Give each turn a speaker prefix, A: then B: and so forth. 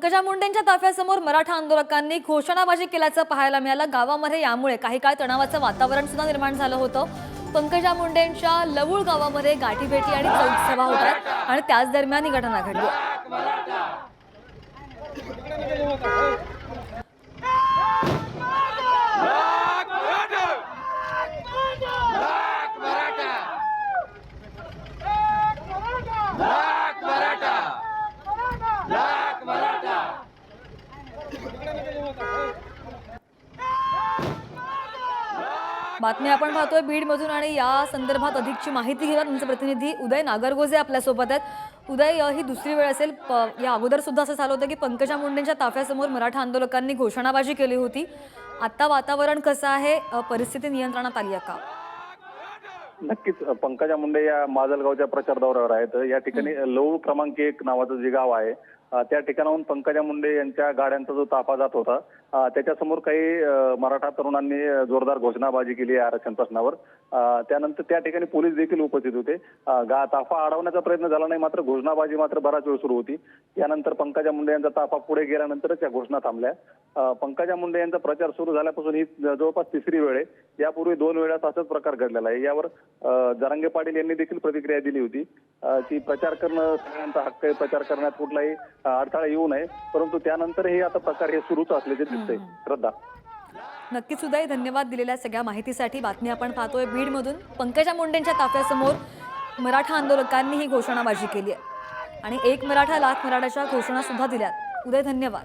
A: पंकजा मुंडेंच्या ताफ्यासमोर मराठा आंदोलकांनी घोषणाबाजी केल्याचं पाहायला मिळालं. गावामध्ये यामुळे काही काळ तणावाचं वातावरण सुद्धा निर्माण झालं होतं. पंकजा मुंडेंच्या लवूळ गावामध्ये गाठीभेटी आणि चौक सभा होतात आणि त्याच दरम्यान ही घटना घडली.
B: Yeah मराठा लाख मराठा लाख मराठा लाख मराठा
A: बातमी आपण पाहतोय. बीडमधून आणि या संदर्भात अधिकची माहिती घेऊया तुमचे प्रतिनिधी उदय नागरगोजे आपल्यासोबत आहेत. उदय ही दुसरी वेळ असेल. प- या अगोदर सुद्धा असं झालं होतं की पंकजा मुंडेंच्या ताफ्यासमोर मराठा आंदोलकांनी घोषणाबाजी केली होती. आता वातावरण कसं आहे? परिस्थिती नियंत्रणात आली आहे का?
C: नक्कीच. पंकजा मुंडे या माजलगावच्या प्रचार दौऱ्यावर आहेत. या ठिकाणी लवू क्रमांक एक नावाचं जे गाव आहे त्या ठिकाणाहून पंकजा मुंडे यांच्या गाड्यांचा जो ताफा जात होता त्याच्यासमोर काही मराठा तरुणांनी जोरदार घोषणाबाजी केली आहे आरक्षण प्रश्नावर. त्यानंतर त्या ठिकाणी पोलीस देखील उपस्थित होते. गा ताफा अडवण्याचा प्रयत्न झाला नाही मात्र घोषणाबाजी मात्र बराच वेळ सुरू होती. त्यानंतर पंकजा मुंडे यांचा ताफा पुढे गेल्यानंतरच या घोषणा थांबल्या. पंकजा मुंडे यांचा प्रचार सुरू झाल्यापासून ही जवळपास तिसरी वेळ आहे. यापूर्वी दोन वेळाच असाच प्रकार घडलेला आहे. यावर जरांगे पाटील यांनी देखील प्रतिक्रिया दिली होती. की प्रचार करणं सगळ्यांचा हक्क आहे प्रचार करण्यात कुठलाही अडथळा येऊ नये. परंतु त्यानंतरही आता प्रकार हे सुरूच असल्याचे दिसतंय. श्रद्धा.
A: नक्कीच उदय धन्यवाद दिलेल्या सगळ्या माहितीसाठी. बातमी आपण पाहतोय बीडमधून. पंकजा मुंडेंच्या ताफ्यासमोर मराठा आंदोलकांनी ही घोषणाबाजी केली आहे. आणि एक मराठा लाख मराठाच्या घोषणा सुद्धा दिल्यात. उदय धन्यवाद.